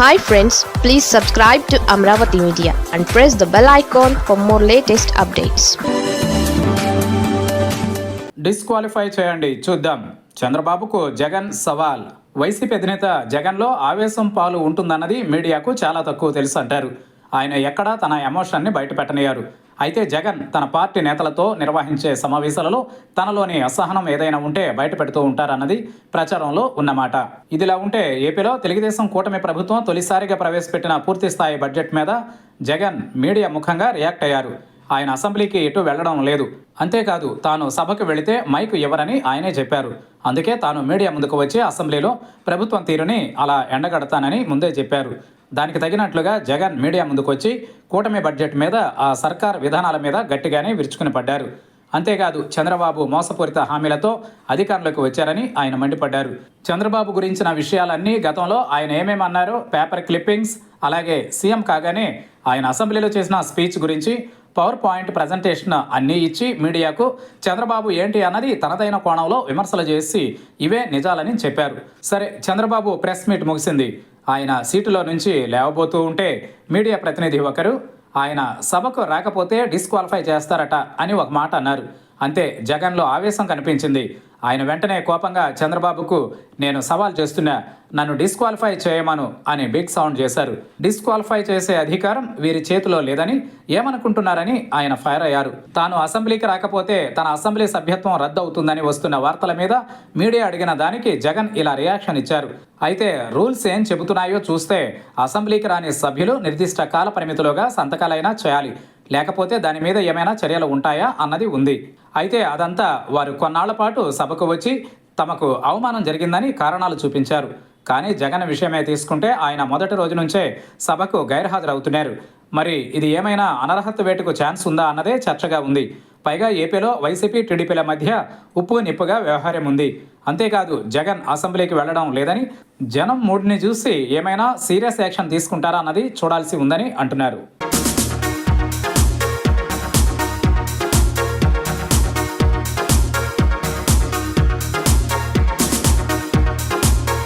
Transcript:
Hi friends please subscribe to Amaravati media and press the bell icon for more latest updates disqualify చేయండి చూద్దాం. చంద్రబాబుకు జగన్ సవాల్. YCP అధినేత జగన్లో ఆవేశం పాలు ఉంటుందన్నది మీడియాకు చాలా తక్కువ తెలుసు అంటారు. ఆయన ఎక్కడా తన ఎమోషన్ని బయటపెట్టనయ్యారు. అయితే జగన్ తన పార్టీ నేతలతో నిర్వహించే సమావేశాలలో తనలోని అసహనం ఏదైనా ఉంటే బయటపెడుతూ ఉంటారన్నది ప్రచారంలో ఉన్నమాట. ఇదిలా ఉంటే ఏపీలో తెలుగుదేశం కూటమి ప్రభుత్వం తొలిసారిగా ప్రవేశపెట్టిన పూర్తి స్థాయి బడ్జెట్ మీద జగన్ మీడియా ముఖంగా రియాక్ట్ అయ్యారు. ఆయన అసెంబ్లీకి ఎటు వెళ్ళడం లేదు. అంతేకాదు తాను సభకు వెళితే మైకు ఇవ్వరని ఆయనే చెప్పారు. అందుకే తాను మీడియా ముందుకు వచ్చి అసెంబ్లీలో ప్రభుత్వం తీరుని అలా ఎండగడతానని ముందే చెప్పారు. దానికి తగినట్లుగా జగన్ మీడియా ముందుకు వచ్చి కూటమి బడ్జెట్ మీద ఆ సర్కార్ విధానాల మీద గట్టిగానే విరుచుకుని పడ్డారు. అంతేకాదు చంద్రబాబు మోసపూరిత హామీలతో అధికారంలోకి వచ్చారని ఆయన మండిపడ్డారు. చంద్రబాబు గురించిన విషయాలన్నీ గతంలో ఆయన ఏమేమన్నారో పేపర్ క్లిప్పింగ్స్ అలాగే సీఎం కాగానే ఆయన అసెంబ్లీలో చేసిన స్పీచ్ గురించి పవర్ పాయింట్ ప్రజెంటేషన్ అన్నీ ఇచ్చి మీడియాకు చంద్రబాబు ఏంటి అన్నది తనదైన కోణంలో విమర్శలు చేసి ఇవే నిజాలని చెప్పారు. సరే చంద్రబాబు ప్రెస్ మీట్ ముగిసింది. ఆయన సీటులో నుంచి లేవబోతూ ఉంటే మీడియా ప్రతినిధి ఒకరు ఆయన సభకు రాకపోతే డిస్క్వాలిఫై చేస్తారట అని ఒక మాట అన్నారు. అంతే జగన్లో ఆవేశం కనిపించింది. ఆయన వెంటనే కోపంగా చంద్రబాబుకు నేను సవాల్ చేస్తున్నా నన్ను డిస్క్వాలిఫై చేయమను అని బిగ్ సౌండ్ చేశారు. డిస్క్వాలిఫై చేసే అధికారం వీరి చేతిలో లేదని ఏమనుకుంటున్నారని ఆయన ఫైర్ అయ్యారు. తాను అసెంబ్లీకి రాకపోతే తన అసెంబ్లీ సభ్యత్వం రద్దు అవుతుందని వస్తున్న వార్తల మీద మీడియా అడిగిన దానికి జగన్ ఇలా రియాక్షన్ ఇచ్చారు. అయితే రూల్స్ ఏం చెబుతున్నాయో చూస్తే అసెంబ్లీకి రాని సభ్యులు నిర్దిష్ట కాల పరిమితిలోగా సంతకాలైనా చేయాలి. లేకపోతే దాని మీద ఏమైనా చర్యలు ఉంటాయా అన్నది ఉంది. అయితే అదంతా వారు కొన్నాళ్ళ పాటు సభకు వచ్చి తమకు అవమానం జరిగిందని కారణాలు చూపించారు. కానీ జగన్ విషయమే తీసుకుంటే ఆయన మొదటి రోజు నుంచే సభకు గైర్హాజరవుతున్నారు. మరి ఇది ఏమైనా అనర్హత వేటుకు ఛాన్స్ ఉందా అన్నదే చర్చగా ఉంది. పైగా ఏపీలో వైసీపీ టీడీపీల మధ్య ఉప్పు నిప్పుగా వ్యవహారం ఉంది. అంతేకాదు జగన్ అసెంబ్లీకి వెళ్ళడం లేదని జనం మూడ్ని చూసి ఏమైనా సీరియస్ యాక్షన్ తీసుకుంటారా అన్నది చూడాల్సి ఉందని అంటున్నారు.